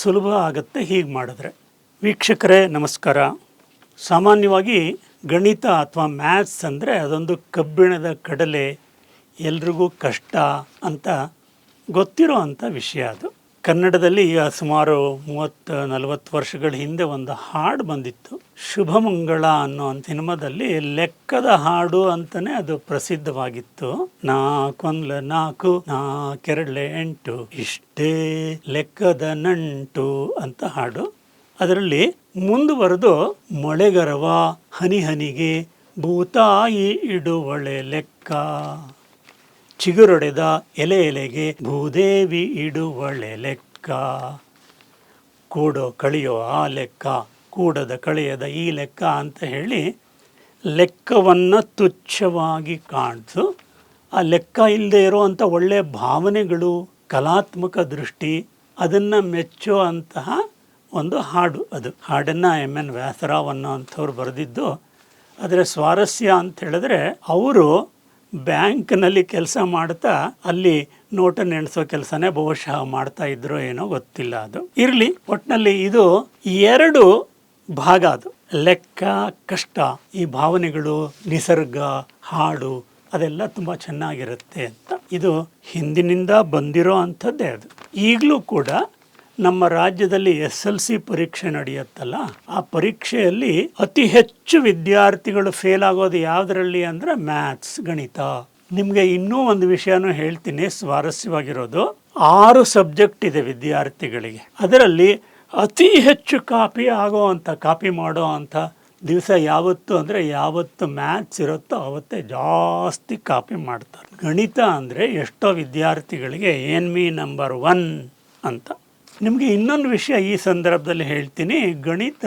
ಸುಲಭ ಆಗುತ್ತೆ, ಹೀಗೆ ಮಾಡಿದ್ರೆ. ವೀಕ್ಷಕರೇ, ನಮಸ್ಕಾರ. ಸಾಮಾನ್ಯವಾಗಿ ಗಣಿತ ಅಥವಾ ಮ್ಯಾಥ್ಸ್ ಅಂದರೆ ಅದೊಂದು ಕಬ್ಬಿಣದ ಕಡಲೆ ಎಲ್ರಿಗೂ ಕಷ್ಟ ಅಂತ ಗೊತ್ತಿರೋ ಅಂಥ ವಿಷಯ ಅದು. ಕನ್ನಡದಲ್ಲಿ ಸುಮಾರು ಮೂವತ್ತು, ನಲವತ್ತು ವರ್ಷಗಳ ಹಿಂದೆ ಒಂದು ಹಾಡು ಬಂದಿತ್ತು. ಶುಭಮಂಗಳ ಅನ್ನೋ ಸಿನಿಮಾದಲ್ಲಿ ಲೆಕ್ಕದ ಹಾಡು ಅಂತಲೇ ಅದು ಪ್ರಸಿದ್ಧವಾಗಿತ್ತು. ನಾಕೊಂದ್ಲ ನಾಲ್ಕು ನಾಕೆರಡ್ಲೆ ಎಂಟು, ಇಷ್ಟೇ ಲೆಕ್ಕದ ನಂಟು ಅಂತ ಹಾಡು. ಅದರಲ್ಲಿ ಮುಂದುವರೆದು ಮೊಳೆಗರವ ಹನಿ ಹನಿಗೆ ಭೂತಾಯಿ ಇಡುವಳೆ ಲೆಕ್ಕ. ಚಿಗುರೊಡೆದ ಎಲೆ ಎಲೆಗೆ, ಭೂದೇವಿ ಇಡುವಳೆ ಲೆಕ್ಕ. ಕೂಡೋ ಕಳಿಯೋ ಆ ಲೆಕ್ಕ. ಕೂಡದ ಕಳೆಯದ ಈ ಲೆಕ್ಕ ಅಂತ ಹೇಳಿ ಲೆಕ್ಕವನ್ನು ತುಚ್ಛವಾಗಿ ಕಾಣಿಸು ಆ ಲೆಕ್ಕ ಇಲ್ಲದೆ ಇರೋವಂಥ ಒಳ್ಳೆಯ ಭಾವನೆಗಳು, ಕಲಾತ್ಮಕ ದೃಷ್ಟಿ, ಅದನ್ನು ಮೆಚ್ಚೋ ಅಂತಹ ಒಂದು ಹಾಡು ಅದು. ಹಾಡನ್ನು ಎಂ ಎನ್ ವ್ಯಾಸರಾವ್ ಅನ್ನೋ ಅಂಥವ್ರು ಬರೆದಿದ್ದು. ಅದರ ಸ್ವಾರಸ್ಯ ಅಂತ ಹೇಳಿದ್ರೆ, ಅವರು ಬ್ಯಾಂಕ್ನಲ್ಲಿ ಕೆಲಸ ಮಾಡ್ತಾ ಅಲ್ಲಿ ನೋಟನ್ನು ಎಣಿಸೋ ಕೆಲಸನೇ ಬಹುಶಃ ಮಾಡ್ತಾ ಇದ್ರು ಏನೋ ಗೊತ್ತಿಲ್ಲ ಅದು. ಇರಲಿ ಒಟ್ಟಿನಲ್ಲಿ ಇದು ಎರಡು ಭಾಗ ಅದು. ಲೆಕ್ಕ, ಕಷ್ಟ, ಈ ಭಾವನೆಗಳು, ನಿಸರ್ಗ, ಹಾಡು, ಅದೆಲ್ಲ ತುಂಬ ಚೆನ್ನಾಗಿರುತ್ತೆ ಅಂತ. ಇದು ಹಿಂದಿನಿಂದ ಬಂದಿರೋ ಅಂಥದ್ದೇ ಅದು. ಈಗಲೂ ಕೂಡ ನಮ್ಮ ರಾಜ್ಯದಲ್ಲಿ ಎಸ್ ಎಲ್ ಸಿ ಪರೀಕ್ಷೆ ನಡೆಯುತ್ತಲ್ಲ, ಆ ಪರೀಕ್ಷೆಯಲ್ಲಿ ಅತಿ ಹೆಚ್ಚು ವಿದ್ಯಾರ್ಥಿಗಳು ಫೇಲ್ ಆಗೋದು ಯಾವುದರಲ್ಲಿ ಅಂದರೆ ಮ್ಯಾಥ್ಸ್ ಗಣಿತ. ನಿಮಗೆ ಇನ್ನೂ ಒಂದು ವಿಷಯನೂ ಹೇಳ್ತೀನಿ ಸ್ವಾರಸ್ಯವಾಗಿರೋದು. ಆರು ಸಬ್ಜೆಕ್ಟ್ ಇದೆ ವಿದ್ಯಾರ್ಥಿಗಳಿಗೆ. ಅದರಲ್ಲಿ ಅತಿ ಹೆಚ್ಚು ಕಾಪಿ ಆಗೋ ಅಂಥ ಕಾಪಿ ಮಾಡೋ ಅಂಥ ದಿವಸ ಯಾವತ್ತು ಅಂದರೆ ಯಾವತ್ತು ಮ್ಯಾಥ್ಸ್ ಇರುತ್ತೋ ಅವತ್ತೇ ಜಾಸ್ತಿ ಕಾಪಿ ಮಾಡ್ತಾರೆ. ಗಣಿತ ಅಂದರೆ ಎಷ್ಟೋ ವಿದ್ಯಾರ್ಥಿಗಳಿಗೆ ಎನ್ ಮಿ ನಂಬರ್ ಒನ್ ಅಂತ. ನಿಮಗೆ ಇನ್ನೊಂದು ವಿಷಯ ಈ ಸಂದರ್ಭದಲ್ಲಿ ಹೇಳ್ತೀನಿ. ಗಣಿತ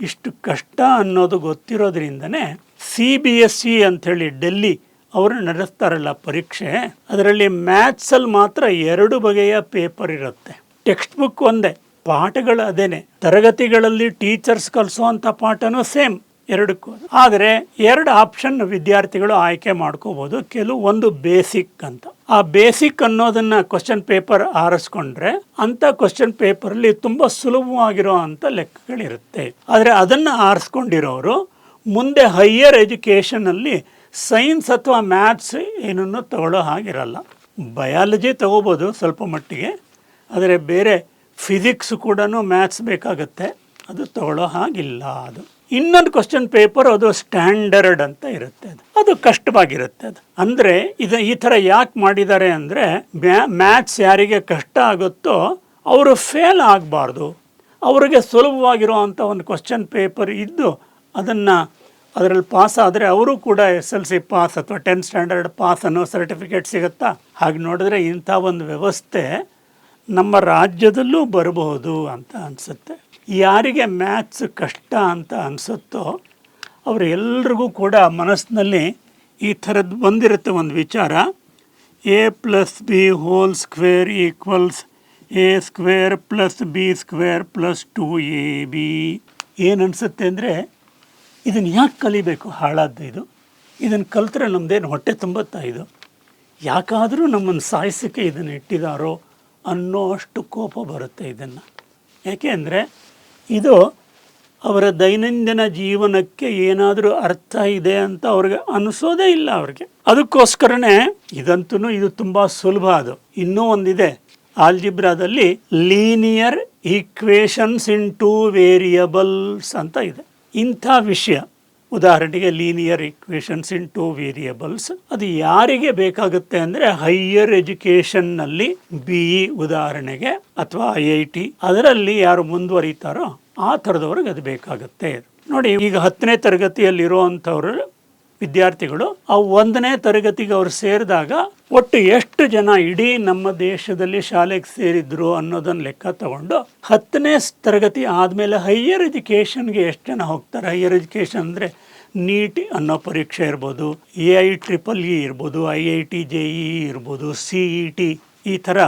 ಇಷ್ಟು ಕಷ್ಟ ಅನ್ನೋದು ಗೊತ್ತಿರೋದ್ರಿಂದನೇ ಸಿ ಬಿ ಎಸ್ ಸಿ ಅಂಥೇಳಿ ಡೆಲ್ಲಿ ಅವರು ನಡೆಸ್ತಾರಲ್ಲ ಪರೀಕ್ಷೆ, ಅದರಲ್ಲಿ ಮ್ಯಾಥ್ಸಲ್ಲಿ ಮಾತ್ರ ಎರಡು ಬಗೆಯ ಪೇಪರ್ ಇರುತ್ತೆ. ಟೆಕ್ಸ್ಟ್ ಬುಕ್ ಒಂದೇ, ಪಾಠಗಳು ಅದೇನೆ. ತರಗತಿಗಳಲ್ಲಿ ಟೀಚರ್ಸ್ ಕಲಿಸುವಂಥ ಪಾಠನೂ ಸೇಮ್. ಎರಡಕ್ಕೂ ಆದರೆ ಎರಡು ಆಪ್ಷನ್ ವಿದ್ಯಾರ್ಥಿಗಳು ಆಯ್ಕೆ ಮಾಡ್ಕೋಬೋದು. ಕೆಲವು ಒಂದು ಬೇಸಿಕ್ ಅಂತ. ಆ ಬೇಸಿಕ್ ಅನ್ನೋದನ್ನ ಕ್ವಶನ್ ಪೇಪರ್ ಆರಿಸ್ಕೊಂಡ್ರೆ ಅಂತ ಕ್ವಶನ್ ಪೇಪರಲ್ಲಿ ತುಂಬಾ ಸುಲಭವಾಗಿರೋ ಅಂತ ಲೆಕ್ಕಗಳಿರುತ್ತೆ. ಆದರೆ ಅದನ್ನ ಆರಿಸ್ಕೊಂಡಿರೋರು ಮುಂದೆ ಹೈಯರ್ ಎಜುಕೇಷನಲ್ಲಿ ಸೈನ್ಸ್ ಅಥವಾ ಮ್ಯಾಥ್ಸ್ ಏನನ್ನು ತಗೊಳ್ಳೋ ಹಾಗಿರಲ್ಲ. ಬಯಾಲಜಿ ತಗೋಬೋದು ಸ್ವಲ್ಪ ಮಟ್ಟಿಗೆ. ಆದರೆ ಬೇರೆ ಫಿಸಿಕ್ಸ್ ಕೂಡ ಮ್ಯಾಥ್ಸ್ ಬೇಕಾಗತ್ತೆ. ಅದು ತಗೊಳ್ಳೋ ಹಾಗಿಲ್ಲ ಅದು. ಇನ್ನೊಂದು ಕ್ವಶನ್ ಪೇಪರ್ ಅದು ಸ್ಟ್ಯಾಂಡರ್ಡ್ ಅಂತ ಇರುತ್ತೆ ಅದು. ಅದು ಕಷ್ಟವಾಗಿರುತ್ತೆ ಅದು. ಅಂದರೆ ಇದು ಈ ಥರ ಯಾಕೆ ಮಾಡಿದ್ದಾರೆ ಅಂದರೆ ಮ್ಯಾಥ್ಸ್ ಯಾರಿಗೆ ಕಷ್ಟ ಆಗುತ್ತೋ ಅವರು ಫೇಲ್ ಆಗಬಾರ್ದು. ಅವರಿಗೆ ಸುಲಭವಾಗಿರುವಂಥ ಒಂದು ಕ್ವಶನ್ ಪೇಪರ್ ಇದ್ದು ಅದನ್ನು ಅದರಲ್ಲಿ ಪಾಸ್ ಆದರೆ ಅವರು ಕೂಡ ಎಸ್ ಎಲ್ ಸಿ ಪಾಸ್ ಅಥವಾ ಟೆಂತ್ ಸ್ಟ್ಯಾಂಡರ್ಡ್ ಪಾಸ್ ಅನ್ನೋ ಸರ್ಟಿಫಿಕೇಟ್ ಸಿಗುತ್ತಾ? ಹಾಗೆ ನೋಡಿದ್ರೆ ಇಂಥ ಒಂದು ವ್ಯವಸ್ಥೆ ನಮ್ಮ ರಾಜ್ಯದಲ್ಲೂ ಬರಬಹುದು ಅಂತ ಅನಿಸುತ್ತೆ. ಯಾರಿಗೆ ಮ್ಯಾಥ್ಸ್ ಕಷ್ಟ ಅಂತ ಅನಿಸುತ್ತೋ ಅವರು ಎಲ್ರಿಗೂ ಕೂಡ ಮನಸ್ಸಿನಲ್ಲಿ ಈ ಥರದ್ದು ಬಂದಿರುತ್ತೆ ಒಂದು ವಿಚಾರ. A plus B whole square equals A square plus B square plus two A B ಏನು ಅನಿಸುತ್ತೆ ಅಂದರೆ ಇದನ್ನು ಯಾಕೆ ಕಲಿಬೇಕು ಹಾಳಾದ್ದು ಇದು? ಇದನ್ನು ಕಲ್ತ್ರೆ ನಮ್ಮದೇನು ಹೊಟ್ಟೆ ತುಂಬುತ್ತಾ ಇದು? ಯಾಕಾದರೂ ನಮ್ಮನ್ನು ಸಾಯಿಸಕ್ಕೆ ಇದನ್ನು ಇಟ್ಟಿದ್ದಾರೋ ಅನ್ನೋ ಅಷ್ಟು ಕೋಪ ಬರುತ್ತೆ ಇದನ್ನು. ಯಾಕೆ ಅಂದರೆ ಇದು ಅವರ ದೈನಂದಿನ ಜೀವನಕ್ಕೆ ಏನಾದರೂ ಅರ್ಥ ಇದೆ ಅಂತ ಅವ್ರಿಗೆ ಅನಿಸೋದೇ ಇಲ್ಲ ಅವ್ರಿಗೆ. ಅದಕ್ಕೋಸ್ಕರನೇ ಇದಂತೂ ಇದು ತುಂಬ ಸುಲಭ ಅದು. ಇನ್ನೂ ಒಂದಿದೆ. ಆಲ್ಜಿಬ್ರಾದಲ್ಲಿ linear equations in two variables ಅಂತ ಇದೆ. ಇಂಥ ವಿಷಯ. ಉದಾಹರಣೆಗೆ linear equations in two variables ಅದು ಯಾರಿಗೆ ಬೇಕಾಗುತ್ತೆ ಅಂದರೆ ಹೈಯರ್ ಎಜುಕೇಷನ್ನಲ್ಲಿ ಬಿ ಇ ಉದಾಹರಣೆಗೆ ಅಥವಾ ಐ ಐ ಟಿ ಅದರಲ್ಲಿ ಯಾರು ಮುಂದುವರಿತಾರೋ ಆ ಥರದವ್ರಿಗೆ ಅದು ಬೇಕಾಗುತ್ತೆ. ನೋಡಿ, ಈಗ ಹತ್ತನೇ ತರಗತಿಯಲ್ಲಿರುವಂಥವ್ರು ವಿದ್ಯಾರ್ಥಿಗಳು ಆ ಒಂದನೇ ತರಗತಿಗೆ ಅವ್ರು ಸೇರಿದಾಗ ಒಟ್ಟು ಎಷ್ಟು ಜನ ಇಡೀ ನಮ್ಮ ದೇಶದಲ್ಲಿ ಶಾಲೆಗೆ ಸೇರಿದ್ರು ಅನ್ನೋದನ್ನ ಲೆಕ್ಕ ತಗೊಂಡು ಹತ್ತನೇ ತರಗತಿ ಆದಮೇಲೆ ಹೈಯರ್ ಎಜುಕೇಷನ್ಗೆ ಎಷ್ಟು ಜನ ಹೋಗ್ತಾರೆ? ಹೈಯರ್ ಎಜುಕೇಷನ್ ಅಂದರೆ ನೀಟ್ ಅನ್ನೋ ಪರೀಕ್ಷೆ ಇರ್ಬೋದು, ಎ ಐ ಟ್ರಿಪಲ್ ಇ ಇರ್ಬೋದು, I I T, J E ಇರ್ಬೋದು, ಸಿ ಇ ಟಿ ಈ ಥರ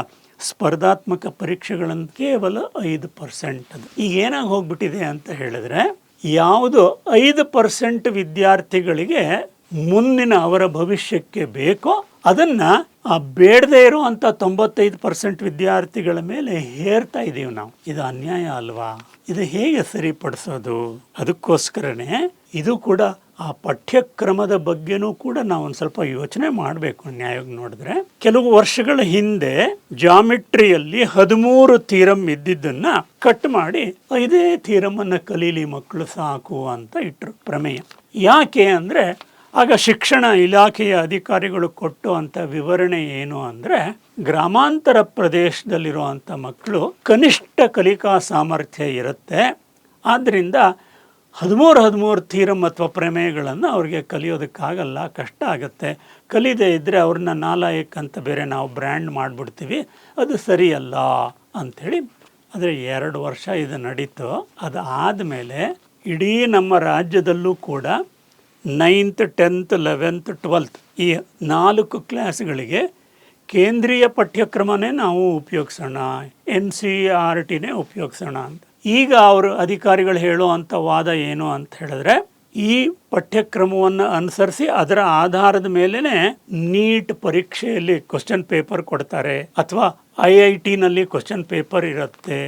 ಸ್ಪರ್ಧಾತ್ಮಕ ಪರೀಕ್ಷೆಗಳನ್ನು ಕೇವಲ ಐದು ಪರ್ಸೆಂಟ್ ಅದು. ಈಗ ಏನಾಗಿ ಹೋಗ್ಬಿಟ್ಟಿದೆ ಅಂತ ಹೇಳಿದ್ರೆ ಯಾವುದು ಐದು ಪರ್ಸೆಂಟ್ ವಿದ್ಯಾರ್ಥಿಗಳಿಗೆ ಮುಂದಿನ ಅವರ ಭವಿಷ್ಯಕ್ಕೆ ಬೇಕೋ ಅದನ್ನು ಆ ಬೇಡದೇ ಇರುವಂಥ ತೊಂಬತ್ತೈದು ಪರ್ಸೆಂಟ್ ವಿದ್ಯಾರ್ಥಿಗಳ ಮೇಲೆ ಹೇರ್ತಾ ಇದ್ದೀವಿ ನಾವು. ಇದು ಅನ್ಯಾಯ ಅಲ್ವಾ? ಇದು ಹೇಗೆ ಸರಿಪಡಿಸೋದು? ಅದಕ್ಕೋಸ್ಕರನೇ ಇದು ಕೂಡ ಆ ಪಠ್ಯಕ್ರಮದ ಬಗ್ಗೆನೂ ಕೂಡ ನಾವು ಒಂದು ಸ್ವಲ್ಪ ಯೋಚನೆ ಮಾಡಬೇಕು ನ್ಯಾಯವಾಗಿ ನೋಡಿದ್ರೆ. ಕೆಲವು ವರ್ಷಗಳ ಹಿಂದೆ ಜಾಮಿಟ್ರಿಯಲ್ಲಿ ಹದಿಮೂರು ಥೀರಮ್ ಇದ್ದಿದ್ದನ್ನ ಕಟ್ ಮಾಡಿ ಐದೇ ಥೀರಮನ್ನು ಕಲೀಲಿ ಮಕ್ಕಳು ಸಾಕು ಅಂತ ಇಟ್ರು ಪ್ರಮೇಯ. ಯಾಕೆ ಅಂದರೆ ಆಗ ಶಿಕ್ಷಣ ಇಲಾಖೆಯ ಅಧಿಕಾರಿಗಳು ಕೊಟ್ಟು ಅಂತ ವಿವರಣೆ ಏನು ಅಂದರೆ ಗ್ರಾಮಾಂತರ ಪ್ರದೇಶದಲ್ಲಿರುವಂಥ ಮಕ್ಕಳು ಕನಿಷ್ಠ ಕಲಿಕಾ ಸಾಮರ್ಥ್ಯ ಇರುತ್ತೆ. ಆದ್ದರಿಂದ ಹದಿಮೂರು ಹದಿಮೂರು ಥೀರಮ್ ಅಥವಾ ಪ್ರಮೇಯಗಳನ್ನು ಅವ್ರಿಗೆ ಕಲಿಯೋದಕ್ಕಾಗಲ್ಲ, ಕಷ್ಟ ಆಗುತ್ತೆ. ಕಲಿದೇ ಇದ್ದರೆ ಅವ್ರನ್ನ ನಾಲಾಯಕ್ ಅಂತ ಬೇರೆ ನಾವು ಬ್ರ್ಯಾಂಡ್ ಮಾಡಿಬಿಡ್ತೀವಿ. ಅದು ಸರಿಯಲ್ಲ ಅಂಥೇಳಿ ಆದರೆ ಎರಡು ವರ್ಷ ಇದು ನಡೀತು. ಅದು ಆದಮೇಲೆ ಇಡೀ ನಮ್ಮ ರಾಜ್ಯದಲ್ಲೂ ಕೂಡ ನೈನ್ತ್, ಟೆಂತ್, ಲೆವೆಂತ್, ಟ್ವೆಲ್ತ್ ಈ ನಾಲ್ಕು ಕ್ಲಾಸ್ಗಳಿಗೆ ಕೇಂದ್ರೀಯ ಪಠ್ಯಕ್ರಮನೇ ನಾವು ಉಪಯೋಗಿಸೋಣ, ಎನ್ ಸಿ ಆರ್ ಟಿನೇ ಉಪಯೋಗಿಸೋಣ ಅಂತ. ಈಗ ಅವರು ಅಧಿಕಾರಿಗಳು ಹೇಳುವಂಥ ವಾದ ಏನು ಅಂತ ಹೇಳಿದ್ರೆ, ಈ ಪಠ್ಯಕ್ರಮವನ್ನು ಅನುಸರಿಸಿ ಅದರ ಆಧಾರದ ಮೇಲೇ ನೀಟ್ ಪರೀಕ್ಷೆಯಲ್ಲಿ ಕ್ವಶನ್ ಪೇಪರ್ ಕೊಡ್ತಾರೆ ಅಥವಾ ಐ ಐ ಟಿನಲ್ಲಿ ಕ್ವಶನ್ ಪೇಪರ್ ಇರುತ್ತೆ.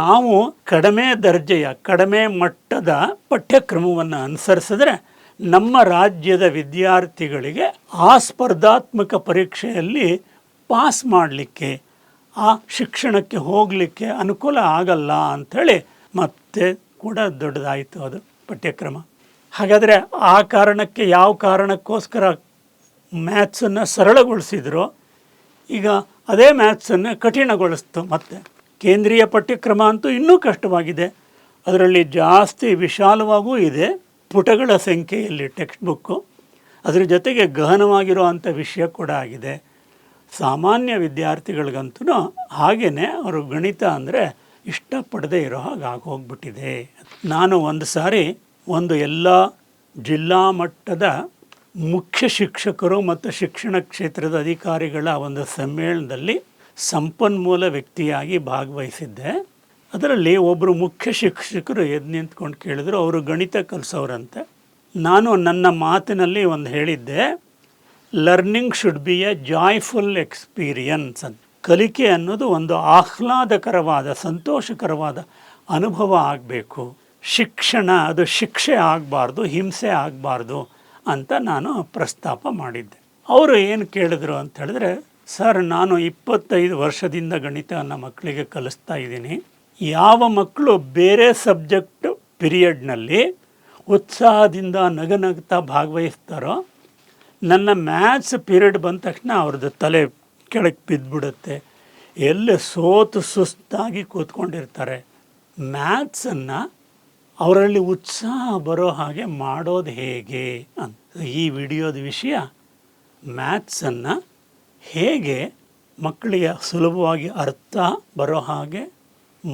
ನಾವು ಕಡಿಮೆ ದರ್ಜೆಯ, ಕಡಿಮೆ ಮಟ್ಟದ ಪಠ್ಯಕ್ರಮವನ್ನು ಅನುಸರಿಸಿದ್ರೆ ನಮ್ಮ ರಾಜ್ಯದ ವಿದ್ಯಾರ್ಥಿಗಳಿಗೆ ಆ ಸ್ಪರ್ಧಾತ್ಮಕ ಪರೀಕ್ಷೆಯಲ್ಲಿ ಪಾಸ್ ಮಾಡಲಿಕ್ಕೆ ಆ ಶಿಕ್ಷಣಕ್ಕೆ ಹೋಗಲಿಕ್ಕೆ ಅನುಕೂಲ ಆಗಲ್ಲ ಅಂಥೇಳಿ ಮತ್ತೆ ಕೂಡ ದೊಡ್ಡದಾಯಿತು ಅದು ಪಠ್ಯಕ್ರಮ. ಹಾಗಾದರೆ ಆ ಕಾರಣಕ್ಕೆ ಯಾವ ಕಾರಣಕ್ಕೋಸ್ಕರ ಮ್ಯಾಥ್ಸನ್ನು ಸರಳಗೊಳಿಸಿದ್ರು ಈಗ ಅದೇ ಮ್ಯಾಥ್ಸನ್ನು ಕಠಿಣಗೊಳಿಸ್ತು ಮತ್ತೆ. ಕೇಂದ್ರೀಯ ಪಠ್ಯಕ್ರಮ ಅಂತೂ ಇನ್ನೂ ಕಷ್ಟವಾಗಿದೆ. ಅದರಲ್ಲಿ ಜಾಸ್ತಿ ವಿಶಾಲವಾಗೂ ಇದೆ. ಪುಟಗಳ ಸಂಖ್ಯೆಯಲ್ಲಿ ಟೆಕ್ಸ್ಟ್ ಬುಕ್ಕು. ಅದರ ಜೊತೆಗೆ ಗಹನವಾಗಿರುವಂಥ ವಿಷಯ ಕೂಡ ಆಗಿದೆ. ಸಾಮಾನ್ಯ ವಿದ್ಯಾರ್ಥಿಗಳಿಗಂತೂ ಹಾಗೇ ಅವರು ಗಣಿತ ಅಂದರೆ ಇಷ್ಟಪಡದೇ ಇರೋ ಹಾಗೆ ಆಗೋಗ್ಬಿಟ್ಟಿದೆ. ನಾನು ಒಂದು ಸಾರಿ ಒಂದು ಎಲ್ಲ ಜಿಲ್ಲಾ ಮಟ್ಟದ ಮುಖ್ಯ ಶಿಕ್ಷಕರು ಮತ್ತು ಶಿಕ್ಷಣ ಕ್ಷೇತ್ರದ ಅಧಿಕಾರಿಗಳ ಒಂದು ಸಮ್ಮೇಳನದಲ್ಲಿ ಸಂಪನ್ಮೂಲ ವ್ಯಕ್ತಿಯಾಗಿ ಭಾಗವಹಿಸಿದ್ದೆ. ಅದರಲ್ಲಿ ಒಬ್ಬರು ಮುಖ್ಯ ಶಿಕ್ಷಕರು ಎದ್ದು ನಿಂತ್ಕೊಂಡು ಕೇಳಿದ್ರು, ಅವರು ಗಣಿತ ಕಲಿಸೋರಂತೆ. ನಾನು ನನ್ನ ಮಾತಿನಲ್ಲಿ ಒಂದು ಹೇಳಿದ್ದೆ learning should be a joyful experience ಅಂತ ಕಲಿಕೆ ಅನ್ನೋದು ಒಂದು ಆಹ್ಲಾದಕರವಾದ, ಸಂತೋಷಕರವಾದ ಅನುಭವ ಆಗಬೇಕು. ಶಿಕ್ಷಣ, ಅದು ಶಿಕ್ಷೆ ಆಗಬಾರ್ದು, ಹಿಂಸೆ ಆಗಬಾರ್ದು ಅಂತ ನಾನು ಪ್ರಸ್ತಾಪ ಮಾಡಿದ್ದೆ. ಅವರು ಏನು ಕೇಳಿದ್ರು ಅಂತ ಹೇಳಿದ್ರೆ, ಸರ್, ನಾನು ಇಪ್ಪತ್ತೈದು ವರ್ಷದಿಂದ ಗಣಿತವನ್ನು ಮಕ್ಕಳಿಗೆ ಕಲಿಸ್ತಾ ಇದ್ದೀನಿ. ಯಾವ ಮಕ್ಕಳು ಬೇರೆ ಸಬ್ಜೆಕ್ಟ್ ಪಿರಿಯಡ್ನಲ್ಲಿ ಉತ್ಸಾಹದಿಂದ ನಗನಗ್ತಾ ಭಾಗವಹಿಸ್ತಾರೋ ನನ್ನ ಮ್ಯಾಥ್ಸ್ ಪೀರಿಯಡ್ ಬಂದ ತಕ್ಷಣ ಅವ್ರದ್ದು ತಲೆ ಕೆಳಗೆ ಬಿದ್ದುಬಿಡುತ್ತೆ. ಎಲ್ಲಿ ಸೋತು ಸುಸ್ತಾಗಿ ಕೂತ್ಕೊಂಡಿರ್ತಾರೆ. ಮ್ಯಾಥ್ಸನ್ನು ಅವರಲ್ಲಿ ಉತ್ಸಾಹ ಬರೋ ಹಾಗೆ ಮಾಡೋದು ಹೇಗೆ ಅಂತ ಈ ವಿಡಿಯೋದ ವಿಷಯ. ಮ್ಯಾಥ್ಸನ್ನು ಹೇಗೆ ಮಕ್ಕಳಿಗೆ ಸುಲಭವಾಗಿ ಅರ್ಥ ಬರೋ ಹಾಗೆ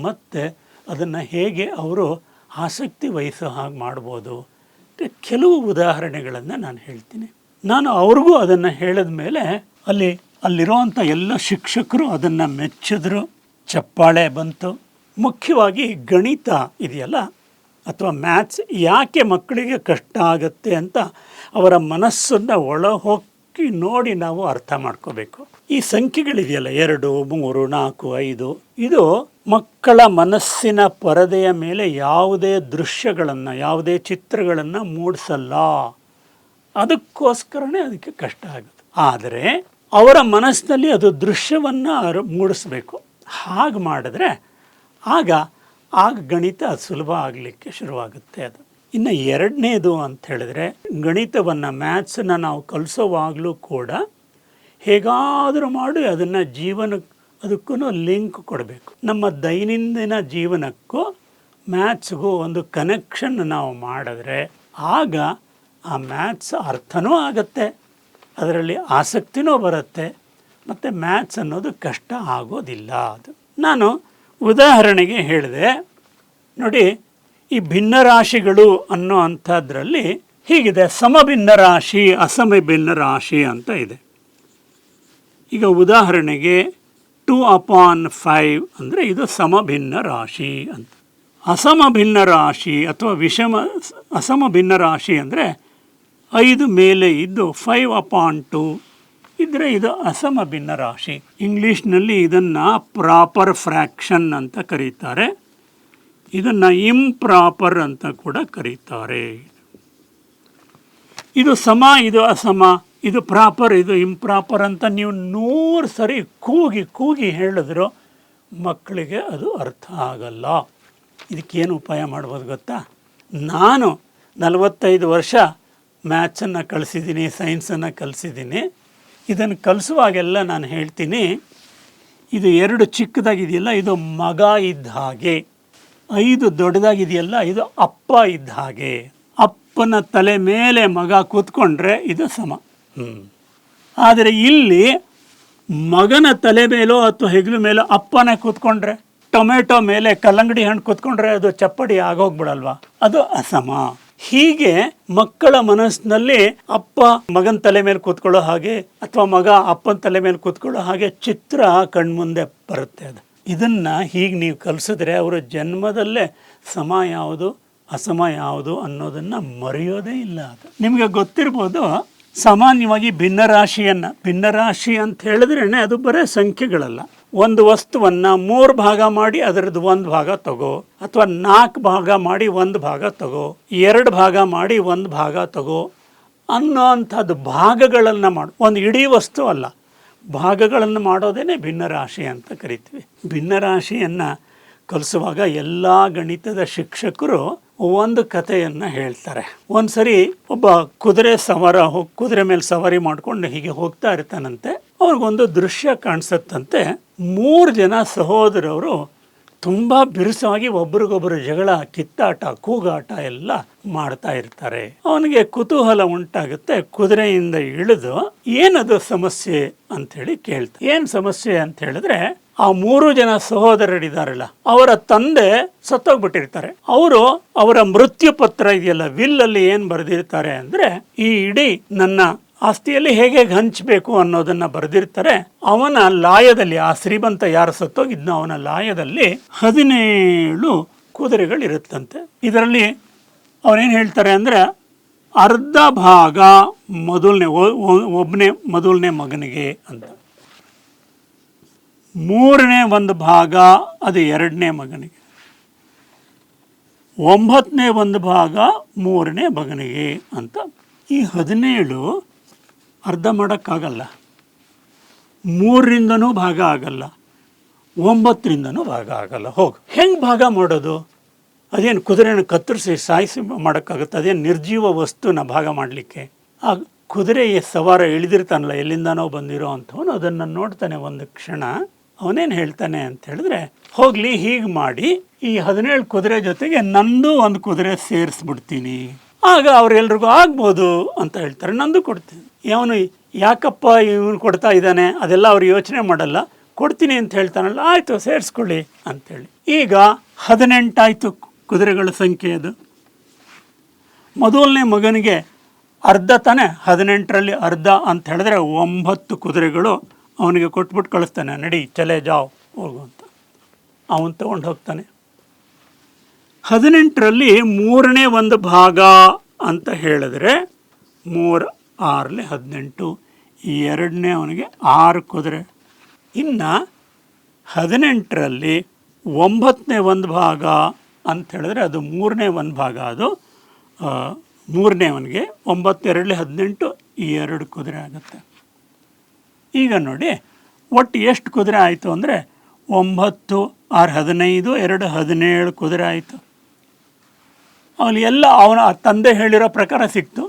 ಮತ್ತು ಅದನ್ನು ಹೇಗೆ ಅವರು ಆಸಕ್ತಿ ವಹಿಸೋ ಹಾಗೆ ಮಾಡ್ಬೋದು. ಕೆಲವು ಉದಾಹರಣೆಗಳನ್ನು ನಾನು ಹೇಳ್ತೀನಿ. ನಾನು ಅವ್ರಿಗೂ ಅದನ್ನು ಹೇಳಿದ ಮೇಲೆ ಅಲ್ಲಿ ಅಲ್ಲಿರುವಂಥ ಎಲ್ಲ ಶಿಕ್ಷಕರು ಅದನ್ನು ಮೆಚ್ಚಿದ್ರು. ಚಪ್ಪಾಳೆ ಬಂತು. ಮುಖ್ಯವಾಗಿ ಗಣಿತ ಇದೆಯಲ್ಲ? ಅಥವಾ ಮ್ಯಾಥ್ಸ್ ಯಾಕೆ ಮಕ್ಕಳಿಗೆ ಕಷ್ಟ ಆಗುತ್ತೆ ಅಂತ ಅವರ ಮನಸ್ಸನ್ನು ಒಳ ಹೋಗಿ ನೋಡಿ ನಾವು ಅರ್ಥ ಮಾಡ್ಕೋಬೇಕು. ಈ ಸಂಖ್ಯೆಗಳಿದೆಯಲ್ಲ? ಎರಡು, ಮೂರು, ನಾಲ್ಕು, ಐದು. ಇದು ಮಕ್ಕಳ ಮನಸ್ಸಿನ ಪರದೆಯ ಮೇಲೆ ಯಾವುದೇ ದೃಶ್ಯಗಳನ್ನು, ಯಾವುದೇ ಚಿತ್ರಗಳನ್ನು ಮೂಡಿಸಲ್ಲ. ಅದಕ್ಕೋಸ್ಕರನೇ ಅದಕ್ಕೆ ಕಷ್ಟ ಆಗುತ್ತೆ. ಆದರೆ ಅವರ ಮನಸ್ಸಿನಲ್ಲಿ ಅದು ದೃಶ್ಯವನ್ನು ಅವರು ಮೂಡಿಸ್ಬೇಕು. ಹಾಗೆ ಮಾಡಿದ್ರೆ ಆಗ ಆಗ ಗಣಿತ ಸುಲಭ ಆಗಲಿಕ್ಕೆ ಶುರುವಾಗುತ್ತೆ ಅದು. ಇನ್ನು ಎರಡನೇದು ಅಂತ ಹೇಳಿದ್ರೆ ಗಣಿತವನ್ನು ಮ್ಯಾಥ್ಸನ್ನು ನಾವು ಕಲಿಸೋವಾಗಲೂ ಕೂಡ ಹೇಗಾದರೂ ಮಾಡಿ ಅದನ್ನು ಜೀವನ ಅದಕ್ಕೂ ಲಿಂಕ್ ಕೊಡಬೇಕು. ನಮ್ಮ ದೈನಂದಿನ ಜೀವನಕ್ಕೂ ಮ್ಯಾಥ್ಸ್ಗೂ ಒಂದು ಕನೆಕ್ಷನ್ ನಾವು ಮಾಡಿದ್ರೆ ಆಗ ಆ ಮ್ಯಾಥ್ಸ್ ಅರ್ಥನೂ ಆಗತ್ತೆ. ಅದರಲ್ಲಿ ಆಸಕ್ತಿನೂ ಬರುತ್ತೆ. ಮತ್ತು ಮ್ಯಾಥ್ಸ್ ಅನ್ನೋದು ಕಷ್ಟ ಆಗೋದಿಲ್ಲ ಅದು. ನಾನು ಉದಾಹರಣೆಗೆ ಹೇಳಿದೆ. ನೋಡಿ, ಈ ಭಿನ್ನರಾಶಿಗಳು ಅನ್ನೋ ಅಂಥದ್ರಲ್ಲಿ ಹೀಗಿದೆ. ಸಮಭಿನ್ನ ರಾಶಿ, ಅಸಮಭಿನ್ನ ರಾಶಿ ಅಂತ ಇದೆ. ಈಗ ಉದಾಹರಣೆಗೆ ಟು ಅಪಾನ್ ಫೈವ್ ಅಂದರೆ ಇದು ಸಮಭಿನ್ನ ರಾಶಿ ಅಂತ. ಅಸಮಭಿನ್ನ ರಾಶಿ ಅಥವಾ ವಿಷಮ, ಅಸಮಭಿನ್ನ ರಾಶಿ ಅಂದರೆ ಐದು ಮೇಲೆ ಇದ್ದು ಫೈವ್ ಅಪಾನ್ ಟು ಇದ್ರೆ ಇದು ಅಸಮ ಭಿನ್ನ ರಾಶಿ. ಇಂಗ್ಲೀಷ್ನಲ್ಲಿ ಇದನ್ನು ಪ್ರಾಪರ್ ಫ್ರ್ಯಾಕ್ಷನ್ ಅಂತ ಕರೀತಾರೆ. ಇದನ್ನು ಇಂಪ್ರಾಪರ್ ಅಂತ ಕೂಡ ಕರೀತಾರೆ. ಇದು ಸಮ, ಇದು ಅಸಮ, ಇದು ಪ್ರಾಪರ್ ಇದು ಇಂಪ್ರಾಪರ್ ಅಂತ ನೀವು ನೂರು ಸರಿ ಕೂಗಿ ಕೂಗಿ ಹೇಳಿದ್ರು ಮಕ್ಕಳಿಗೆ ಅದು ಅರ್ಥ ಆಗಲ್ಲ. ಇದಕ್ಕೇನು ಉಪಾಯ ಮಾಡ್ಬೋದು ಗೊತ್ತಾ? ನಾನು ನಲವತ್ತೈದು ವರ್ಷ ಮ್ಯಾಥ್ಸನ್ನು ಕಲಿಸಿದ್ದೀನಿ, ಸೈನ್ಸನ್ನು ಕಲಿಸಿದ್ದೀನಿ. ಇದನ್ನು ಕಲಿಸುವಾಗೆಲ್ಲ ನಾನು ಹೇಳ್ತೀನಿ, ಇದು ಎರಡು ಚಿಕ್ಕದಾಗಿದೆಯಲ್ಲ, ಇದು ಮಗ ಇದ್ದ ಹಾಗೆ. ಐದು ದೊಡ್ಡದಾಗಿದೆಯಲ್ಲ, ಇದು ಅಪ್ಪ ಇದ್ದ ಹಾಗೆ. ಅಪ್ಪನ ತಲೆ ಮೇಲೆ ಮಗ ಕೂತ್ಕೊಂಡ್ರೆ ಇದು ಸಮ. ಆದರೆ ಇಲ್ಲಿ ಮಗನ ತಲೆ ಮೇಲೋ ಅಥವಾ ಹೆಗಲು ಮೇಲೋ ಅಪ್ಪನೇ ಕೂತ್ಕೊಂಡ್ರೆ, ಟೊಮೆಟೊ ಮೇಲೆ ಕಲ್ಲಂಗಡಿ ಹಣ್ಣು ಕೂತ್ಕೊಂಡ್ರೆ ಅದು ಚಪ್ಪಡಿ ಆಗೋಗ್ಬಿಡಲ್ವಾ? ಅದು ಅಸಮ. ಹೀಗೆ ಮಕ್ಕಳ ಮನಸ್ಸಿನಲ್ಲಿ ಅಪ್ಪ ಮಗನ ತಲೆ ಮೇಲೆ ಕೂತ್ಕೊಳ್ಳೋ ಹಾಗೆ ಅಥವಾ ಮಗ ಅಪ್ಪನ ತಲೆ ಮೇಲೆ ಕೂತ್ಕೊಳ್ಳೋ ಹಾಗೆ ಚಿತ್ರ ಕಣ್ಮುಂದೆ ಬರುತ್ತೆ ಅದು. ಇದನ್ನ ಹೀಗೆ ನೀವು ಕಲಿಸಿದ್ರೆ ಅವರ ಜನ್ಮದಲ್ಲೇ ಸಮ ಯಾವುದು ಅಸಮ ಯಾವುದು ಅನ್ನೋದನ್ನ ಮರೆಯೋದೇ ಇಲ್ಲ ಅದು. ನಿಮಗೆ ಗೊತ್ತಿರ್ಬೋದು ಸಾಮಾನ್ಯವಾಗಿ ಭಿನ್ನರಾಶಿಯನ್ನು, ಭಿನ್ನರಾಶಿ ಅಂತ ಹೇಳಿದ್ರೇ ಅದು ಬರೀ ಸಂಖ್ಯೆಗಳಲ್ಲ. ಒಂದು ವಸ್ತುವನ್ನು ಮೂರು ಭಾಗ ಮಾಡಿ ಅದರದ್ದು ಒಂದು ಭಾಗ ತಗೋ, ಅಥವಾ ನಾಲ್ಕು ಭಾಗ ಮಾಡಿ ಒಂದು ಭಾಗ ತಗೋ, ಎರಡು ಭಾಗ ಮಾಡಿ ಒಂದು ಭಾಗ ತಗೋ ಅನ್ನೋ ಅಂಥದ್ದು ಭಾಗಗಳನ್ನು ಮಾಡಿ. ಒಂದು ಇಡೀ ವಸ್ತು ಅಲ್ಲ. ಭಾಗಗಳನ್ನು ಮಾಡೋದೇನೆ ಭಿನ್ನರಾಶಿ ಅಂತ ಕರಿತೀವಿ. ಭಿನ್ನರಾಶಿಯನ್ನು ಕಲಿಸುವಾಗ ಎಲ್ಲ ಗಣಿತದ ಶಿಕ್ಷಕರು ಒಂದು ಕಥೆಯನ್ನು ಹೇಳ್ತಾರೆ. ಒಂದ್ಸರಿ ಒಬ್ಬ ಕುದುರೆ ಸವಾರ ಕುದುರೆ ಮೇಲೆ ಸವಾರಿ ಮಾಡ್ಕೊಂಡು ಹೀಗೆ ಹೋಗ್ತಾ ಇರ್ತಾನಂತೆ. ಅವ್ರಿಗೊಂದು ದೃಶ್ಯ ಕಾಣಿಸತ್ತಂತೆ. ಮೂರು ಜನ ಸಹೋದರರು ತುಂಬ ಬಿರುಸಾಗಿ ಒಬ್ರಿಗೊಬ್ಬರು ಜಗಳ, ಕಿತ್ತಾಟ, ಕೂಗಾಟ ಎಲ್ಲ ಮಾಡ್ತಾ ಇರ್ತಾರೆ. ಅವನಿಗೆ ಕುತೂಹಲ ಉಂಟಾಗುತ್ತೆ, ಕುದುರೆಯಿಂದ ಇಳಿದು ಏನದು ಸಮಸ್ಯೆ ಅಂತ ಹೇಳಿ ಕೇಳ್ತ. ಏನ್ ಸಮಸ್ಯೆ ಅಂತ ಹೇಳಿದ್ರೆ ಆ ಮೂರು ಜನ ಸಹೋದರರಿದಾರಲ್ಲ, ಅವರ ತಂದೆ ಸತ್ತೋಗ್ಬಿಟ್ಟಿರ್ತಾರೆ. ಅವರು ಅವರ ಮೃತ್ಯು ಪತ್ರ ಇದೆಯಲ್ಲ ವಿಲ್ ಅಲ್ಲಿ ಏನ್ ಬರೆದಿರ್ತಾರೆ ಅಂದ್ರೆ, ಈ ಇಡೀ ನನ್ನ ಆಸ್ತಿಯಲ್ಲಿ ಹೇಗೆ ಹಂಚಬೇಕು ಅನ್ನೋದನ್ನ ಬರೆದಿರ್ತಾರೆ. ಅವನ ಲಾಯದಲ್ಲಿ, ಆ ಶ್ರೀಮಂತ ಯಾರು ಸತ್ತೋಗಿದ್ನೋ ಅವನ ಲಾಯದಲ್ಲಿ ಹದಿನೇಳು ಕುದುರೆಗಳಿರುತ್ತಂತೆ. ಇದರಲ್ಲಿ ಅವನೇನು ಹೇಳ್ತಾರೆ ಅಂದರೆ, ಅರ್ಧ ಭಾಗ ಮೊದಲನೇ ಒಬ್ಬನೇ ಮೊದಲನೇ ಮಗನಿಗೆ ಅಂತ. ಮೂರನೇ ಒಂದು ಭಾಗ ಅದು ಎರಡನೇ ಮಗನಿಗೆ. ಒಂಬತ್ತನೇ ಒಂದು ಭಾಗ ಮೂರನೇ ಮಗನಿಗೆ ಅಂತ. ಈ ಹದಿನೇಳು ಅರ್ಧ ಮಾಡೋಕ್ಕಾಗಲ್ಲ. ಮೂರರಿಂದನೂ ಭಾಗ ಆಗಲ್ಲ. ಒಂಬತ್ತರಿಂದನೂ ಭಾಗ ಆಗಲ್ಲ. ಹೋಗಿ. ಹೆಂಗೆ ಭಾಗ ಮಾಡೋದು? ಅದೇನು ಕುದುರೆನ ಕತ್ತರಿಸಿ ಸಾಯಿಸಿ ಮಾಡೋಕ್ಕಾಗುತ್ತೆ? ಅದೇನು ನಿರ್ಜೀವ ವಸ್ತುನ ಭಾಗ ಮಾಡಲಿಕ್ಕೆ? ಆ ಕುದುರೆ ಸವಾರ ಇಳಿದಿರ್ತಾನಲ್ಲ, ಎಲ್ಲಿಂದನೋ ಬಂದಿರೋ ಅಂಥವನು ಅದನ್ನು ನೋಡ್ತಾನೆ ಒಂದು ಕ್ಷಣ. ಅವನೇನು ಹೇಳ್ತಾನೆ ಅಂತ ಹೇಳಿದ್ರೆ, ಹೋಗಲಿ, ಹೀಗೆ ಮಾಡಿ, ಈ ಹದಿನೇಳು ಕುದುರೆ ಜೊತೆಗೆ ನಂದು ಒಂದು ಕುದುರೆ ಸೇರಿಸ್ಬಿಡ್ತೀನಿ. ಆಗ ಅವರೆಲ್ರಿಗೂ ಆಗ್ಬೋದು ಅಂತ ಹೇಳ್ತಾರೆ. ನಂದು ಕೊಡ್ತೀನಿ. ಅವನು ಯಾಕಪ್ಪ ಇವನು ಕೊಡ್ತಾ ಇದ್ದಾನೆ? ಅದೆಲ್ಲ ಅವ್ರು ಯೋಚನೆ ಮಾಡಲ್ಲ. ಕೊಡ್ತೀನಿ ಅಂತ ಹೇಳ್ತಾನಲ್ಲ, ಆಯಿತು, ಸೇರಿಸ್ಕೊಳ್ಳಿ ಅಂತೇಳಿ. ಈಗ ಹದಿನೆಂಟಾಯಿತು ಕುದುರೆಗಳ ಸಂಖ್ಯೆ ಅದು. ಮೊದಲನೇ ಮಗನಿಗೆ ಅರ್ಧ ತಾನೆ, ಹದಿನೆಂಟರಲ್ಲಿ ಅರ್ಧ ಅಂತ ಹೇಳಿದ್ರೆ ಒಂಬತ್ತು ಕುದುರೆಗಳು ಅವನಿಗೆ ಕೊಟ್ಬಿಟ್ಟು ಕಳಿಸ್ತಾನೆ, ನಡಿ, ಚಲೆ, ಜಾವ್, ಹೋಗು ಅಂತ. ಅವನು ತಗೊಂಡು ಹೋಗ್ತಾನೆ. ಹದಿನೆಂಟರಲ್ಲಿ ಮೂರನೇ ಒಂದು ಭಾಗ ಅಂತ ಹೇಳಿದ್ರೆ ಮೂರು ಆರಲಿ ಹದಿನೆಂಟು, ಈ ಎರಡನೇ ಅವನಿಗೆ ಆರು ಕುದುರೆ. ಇನ್ನು ಹದಿನೆಂಟರಲ್ಲಿ ಒಂಬತ್ತನೇ ಒಂದು ಭಾಗ ಅಂತ ಹೇಳಿದ್ರೆ ಅದು ಮೂರನೇ ಒಂದು ಭಾಗ. ಅದು ಮೂರನೇ ಅವನಿಗೆ ಒಂಬತ್ತೆರಡಲಿ ಹದಿನೆಂಟು, ಈ ಎರಡು ಕುದುರೆ ಆಗುತ್ತೆ. ಈಗ ನೋಡಿ, ಒಟ್ಟು ಎಷ್ಟು ಕುದುರೆ ಆಯಿತು ಅಂದರೆ ಒಂಬತ್ತು, ಆರು, ಹದಿನೈದು, ಎರಡು, ಹದಿನೇಳು ಕುದುರೆ ಆಯಿತು. ಅವನು ಎಲ್ಲ ಅವನ ತಂದೆ ಹೇಳಿರೋ ಪ್ರಕಾರ ಸಿಕ್ತು.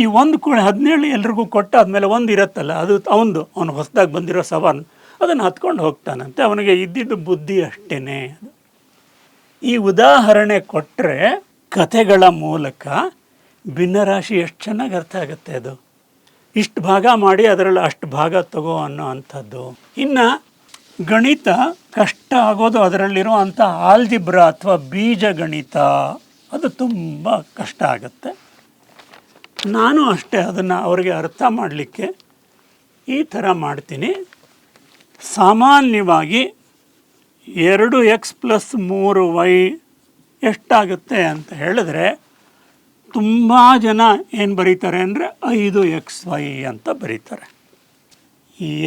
ಈ ಒಂದು ಕೋಣೆ ಹದಿನೇಳು ಎಲ್ರಿಗೂ ಕೊಟ್ಟಾದ್ಮೇಲೆ ಒಂದು ಇರುತ್ತಲ್ಲ, ಅದು ಅವನದು ಅವನು ಹೊಸದಾಗಿ ಬಂದಿರೋ ಸವಾನ್ ಅದನ್ನು ಹತ್ಕೊಂಡು ಹೋಗ್ತಾನಂತೆ. ಅವನಿಗೆ ಇದ್ದಿದ್ದು ಬುದ್ಧಿ ಅಷ್ಟೇ ಈ ಉದಾಹರಣೆ ಕೊಟ್ಟರೆ ಕಥೆಗಳ ಮೂಲಕ ಭಿನ್ನರಾಶಿ ಎಷ್ಟು ಚೆನ್ನಾಗಿ ಅರ್ಥ ಆಗುತ್ತೆ ಅದು. ಇಷ್ಟು ಭಾಗ ಮಾಡಿ ಅದರಲ್ಲಿ ಅಷ್ಟು ಭಾಗ ತಗೋ ಅನ್ನೋ ಅಂಥದ್ದು. ಇನ್ನು ಗಣಿತ ಕಷ್ಟ ಆಗೋದು ಅದರಲ್ಲಿರುವಂಥ ಆಲ್ಜಿಬ್ರಾ ಅಥವಾ ಬೀಜ ಗಣಿತ ಅದು ತುಂಬ ಕಷ್ಟ ಆಗುತ್ತೆ. ನಾನು ಅಷ್ಟೇ ಅದನ್ನು ಅವರಿಗೆ ಅರ್ಥ ಮಾಡಲಿಕ್ಕೆ ಈ ಥರ ಮಾಡ್ತೀನಿ. ಸಾಮಾನ್ಯವಾಗಿ ಎರಡು ಎಕ್ಸ್ ಪ್ಲಸ್ ಮೂರು ವೈ ಎಷ್ಟಾಗುತ್ತೆ ಅಂತ ಹೇಳಿದ್ರೆ ತುಂಬ ಜನ ಏನು ಬರೀತಾರೆ ಅಂದರೆ ಐದು ಎಕ್ಸ್ ವೈ ಅಂತ ಬರೀತಾರೆ.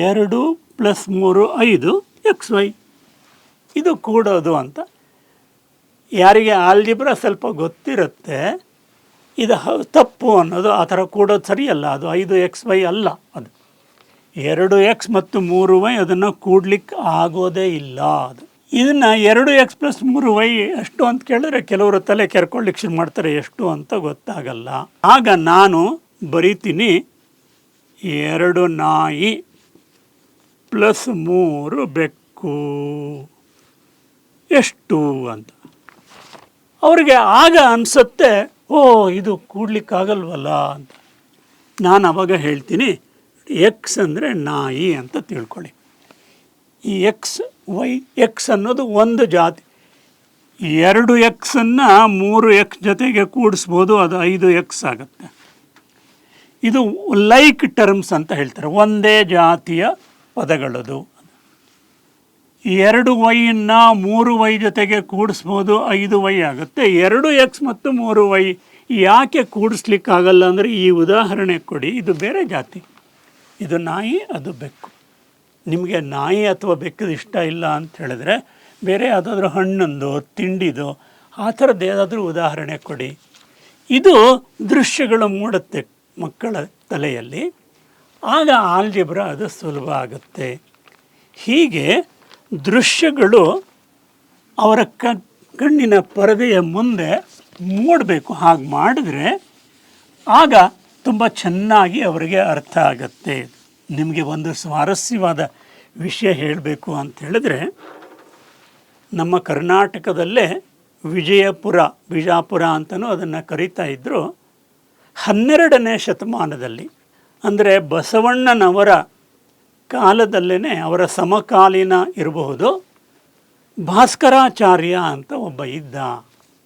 ಎರಡು ಪ್ಲಸ್ ಮೂರು ಐದು ಎಕ್ಸ್ ವೈ ಇದು ಕೂಡೋದು ಅಂತ. ಯಾರಿಗೆ ಆಲ್ಜಿಬ್ರ ಸ್ವಲ್ಪ ಗೊತ್ತಿರುತ್ತೆ ಇದು ತಪ್ಪು ಅನ್ನೋದು ಆ ಥರ ಕೂಡೋದು ಸರಿಯಲ್ಲ. ಅದು ಐದು ಎಕ್ಸ್ ವೈ ಅಲ್ಲ ಅದು. ಎರಡು ಎಕ್ಸ್ ಮತ್ತು ಮೂರು ವೈ ಅದನ್ನು ಕೂಡ್ಲಿಕ್ಕೆ ಆಗೋದೇ ಇಲ್ಲ ಅದು. ಇದನ್ನು ಎರಡು ಎಕ್ಸ್ ಪ್ಲಸ್ ಮೂರು ವೈ ಎಷ್ಟು ಅಂತ ಕೇಳಿದ್ರೆ ಕೆಲವರು ತಲೆ ಕೆರ್ಕೊಳ್ಳಿಕ್ಕೆ ಶುರು ಮಾಡ್ತಾರೆ ಎಷ್ಟು ಅಂತ ಗೊತ್ತಾಗಲ್ಲ. ಆಗ ನಾನು ಬರಿತೀನಿ ಎರಡು ನಾಯಿ ಪ್ಲಸ್ ಮೂರು ಬೆಕ್ಕು. ಎಷ್ಟು ಅಂತ. ಅವ್ರಿಗೆ ಆಗ ಅನಿಸುತ್ತೆ ಓ, ಇದು ಕೂಡ್ಲಿಕ್ಕಾಗಲ್ವಲ್ಲ ಅಂತ. ನಾನು ಅವಾಗ ಹೇಳ್ತೀನಿ ಎಕ್ಸ್ ಅಂದರೆ ನಾಯಿ ಅಂತ ತಿಳ್ಕೊಳ್ಳಿ. ಈ ಎಕ್ಸ್ ವೈ ಎಕ್ಸ್ ಅನ್ನೋದು ಒಂದು ಜಾತಿ. ಎರಡು ಎಕ್ಸನ್ನು ಮೂರು ಎಕ್ಸ್ ಜೊತೆಗೆ ಕೂಡಿಸ್ಬೋದು, ಅದು ಐದು ಎಕ್ಸ್ ಆಗುತ್ತೆ. ಇದು ಲೈಕ್ ಟರ್ಮ್ಸ್ ಅಂತ ಹೇಳ್ತಾರೆ. ಒಂದೇ ಜಾತಿಯ ಪದಗಳದು. ಎರಡು ವೈಯನ್ನು ಮೂರು ವೈ ಜೊತೆಗೆ ಕೂಡಿಸ್ಬೋದು, ಐದು ವೈ ಆಗುತ್ತೆ. ಎರಡು ಎಕ್ಸ್ ಮತ್ತು ಮೂರು ವೈ ಯಾಕೆ ಕೂಡಿಸ್ಲಿಕ್ಕಾಗಲ್ಲ ಅಂದರೆ ಈ ಉದಾಹರಣೆ ಕೊಡಿ. ಇದು ಬೇರೆ ಜಾತಿ. ಇದು ನಾಯಿ, ಅದು ಬೆಕ್ಕು. ನಿಮಗೆ ನಾಯಿ ಅಥವಾ ಬೆಕ್ಕದ ಇಷ್ಟ ಇಲ್ಲ ಅಂತ ಹೇಳಿದ್ರೆ ಬೇರೆ ಯಾವುದಾದ್ರೂ ಹಣ್ಣೊಂದು, ತಿಂಡಿದು, ಆ ಥರದ್ದು ಯಾವುದಾದ್ರೂ ಉದಾಹರಣೆ ಕೊಡಿ. ಇದು ದೃಶ್ಯಗಳು ಮೂಡುತ್ತೆ ಮಕ್ಕಳ ತಲೆಯಲ್ಲಿ. ಆಗ ಆಲ್ಜಿಬ್ರ ಅದು ಸುಲಭ ಆಗುತ್ತೆ. ಹೀಗೆ ದೃಶ್ಯಗಳು ಅವರ ಕಣ್ಣಿನ ಪರದೆಯ ಮುಂದೆ ಮೂಡಬೇಕು. ಹಾಗೆ ಮಾಡಿದ್ರೆ ಆಗ ತುಂಬ ಚೆನ್ನಾಗಿ ಅವರಿಗೆ ಅರ್ಥ ಆಗತ್ತೆ. ನಿಮಗೆ ಒಂದು ಸ್ವಾರಸ್ಯವಾದ ವಿಷಯ ಹೇಳಬೇಕು ಅಂತ ಹೇಳಿದ್ರೆ, ನಮ್ಮ ಕರ್ನಾಟಕದಲ್ಲೇ ವಿಜಯಪುರ, ಬಿಜಾಪುರ ಅಂತಲೂ ಅದನ್ನು ಕರೀತಾ ಇದ್ದರು ಹನ್ನೆರಡನೇ ಶತಮಾನದಲ್ಲಿ, ಅಂದರೆ ಬಸವಣ್ಣನವರ ಕಾಲದಲ್ಲೇ ಅವರ ಸಮಕಾಲೀನ ಇರಬಹುದು. ಭಾಸ್ಕರಾಚಾರ್ಯ ಅಂತ ಒಬ್ಬ ಇದ್ದ